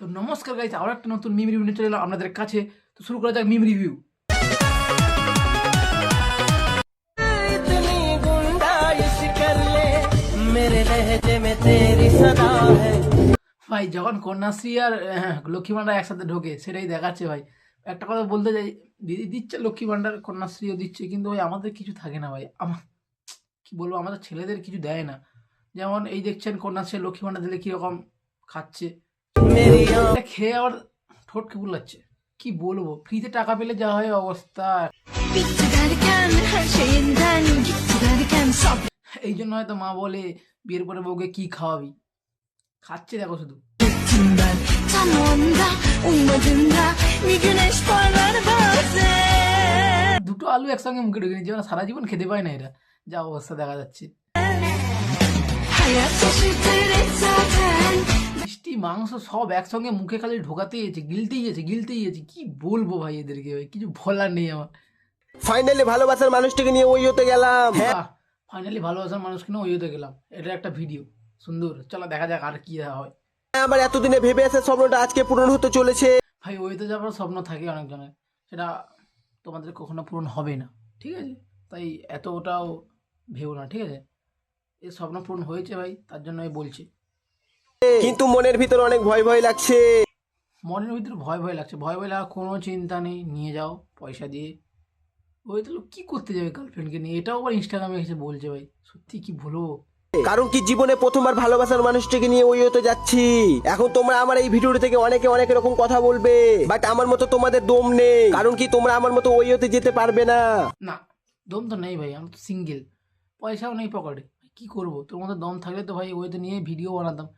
তো নমস্কার গাইজ আরও একটা নতুন মিম রিভিউ নিয়ে চলে এলাম আপনাদের কাছে। তো শুরু করা যাক মিম রিভিউ ভাই যখন কন্যাশ্রী আর হ্যাঁ, লক্ষ্মী ভান্ডার একসাথে ঢোকে সেটাই দেখাচ্ছে ভাই। একটা কথা বলতে চাই দিদি দিচ্ছে লক্ষ্মী ভান্ডার কন্যাশ্রীও দিচ্ছে কিন্তু ভাই আমাদের কিছু থাকে না ভাই। আমার কি বলব আমাদের ছেলেদের কিছু দেয় না। যেমন এই দেখছেন কন্যাশ্রী লক্ষ্মী ভান্ডার দিলে কীরকম খাচ্ছে। খেয়ে আবার ঠোঁট বুলাচ্ছে। কি বলব? ফ্রিতে টাকা পেলে যা হয় অবস্থা। এই জন্য হয়তো মা বলে বিয়ের পরে বউকে কি খাওয়াবি? খাচ্ছে দেখো শুধু। দুটো আলু একসঙ্গে মুখে ঢুকে নিচ্ছে মানে সারা জীবন খেতে পায় না এটা যা অবস্থা দেখা যাচ্ছে। মিষ্টি মাংস সব একসঙ্গে মুখে খালি ঢোকাতেই আছে গিলতেই আছে গিলতেই আছে কি বলব ভাই এদেরকে ভাই? কিছু বলার নেই আমার। ফাইনালি ভালোবাসার মানুষটাকে নিয়ে ওই হতে গেলাম ফাইনালি ভালোবাসার মানুষকে নিয়ে ওই হতে গেলাম। এটা একটা ভিডিও সুন্দর। চলো দেখা যাক আর কি হয়। আমার এতদিনে ভেবে আসে স্বপ্নটা আজকে পূরণ হতে চলেছে। ভাই ওইতে যাওয়ার স্বপ্ন থাকে অনেকজনের। সেটা তোমাদের কখনো পূরণ হবে না ঠিক আছে? তাই এতটাও ভেবো না ঠিক আছে? এই স্বপ্ন পূরণ হয়েছে ভাই তার জন্য আমি বলছি। কিন্তু মনের ভিতর অনেক ভয় ভয় লাগছে। মনের ভিতরে ভয় ভয় লাগছে। ভয় ভয় লাগা কোনো চিন্তা নেই। নিয়ে যাও পয়সা দিয়ে। ওই তো কী করতে যাবে গার্লফ্রেন্ডকে নিয়ে? এটাও আবার ইনস্টাগ্রামে এসে বলছে ভাই। সত্যি কি বলব কারণ কি জীবনে প্রথমবার ভালোবাসার মানুষটাকে নিয়ে ওই হতে যাচ্ছি। এখন তোমরা আমার এই ভিডিওটি থেকে অনেকে অনেক রকম কথা বলবে। বাট আমার মতো তোমাদের দম নেই। কারণ কি তোমরা আমার মতো ওই হতে যেতে পারবে না। না দম তো নেই ভাই। আমি তো সিঙ্গেল পয়সাও নেই পকেটে। কি করব? তোর মতো দম থাকলে তো ভাই ওই তো নিয়ে ভিডিও বানাতাম।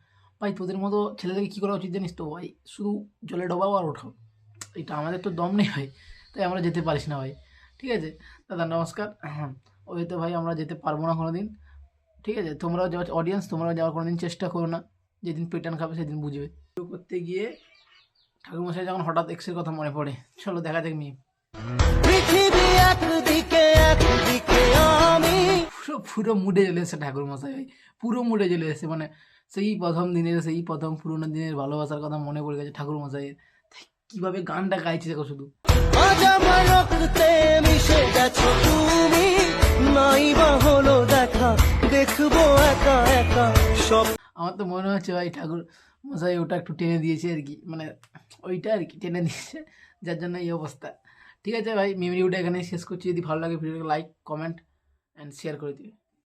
ভাই, তোদের মতো ছেলেদেরকে কী করা উচিত জানিস তো? ভাই, শুধু জলে ডোবাও আর ওঠাও। এটা আমাদের তো দম নেই ভাই, তাই আমরা যেতে পারিস না ভাই। ঠিক আছে? দাদা, নমস্কার। হ্যাঁ ওই তো ভাই, আমরা যেতে পারব না কোনো দিন ঠিক আছে? তোমরাও যাওয়ার অডিয়েন্স তোমরাও যাওয়ার কোনো দিন চেষ্টা করো না। যেদিন পেটান খাবে, সেদিন বুঝবে। করতে গিয়ে ঠাকুরমশাই যখন হঠাৎ এক্সের কথা মনে পড়ে, চলো দেখা যাক মি পৃথিবী একদিকে একদিকে আমি পুরো মুডে চলে এসেছে ঠাকুর মশাই ভাই পুরো মুডে চলে এসেছে। মানে সেই প্রথম দিনের সেই প্রথম পুরোনো দিনের ভালোবাসার কথা মনে পড়ে গেছে ঠাকুর মশাইয়ের তাই কীভাবে গানটা গাইছে দেখো শুধু। আমার তো মনে হচ্ছে ভাই ঠাকুর মশাই ওটা একটু টেনে দিয়েছে আর কি মানে ওইটা আর কি টেনে দিয়েছে যার জন্য এই অবস্থা। ঠিক আছে ভাই মেমরিটা এখানে শেষ করছি। যদি ভালো লাগে ভিডিওটাকে লাইক কমেন্ট অ্যান্ড শেয়ার করে দিবে।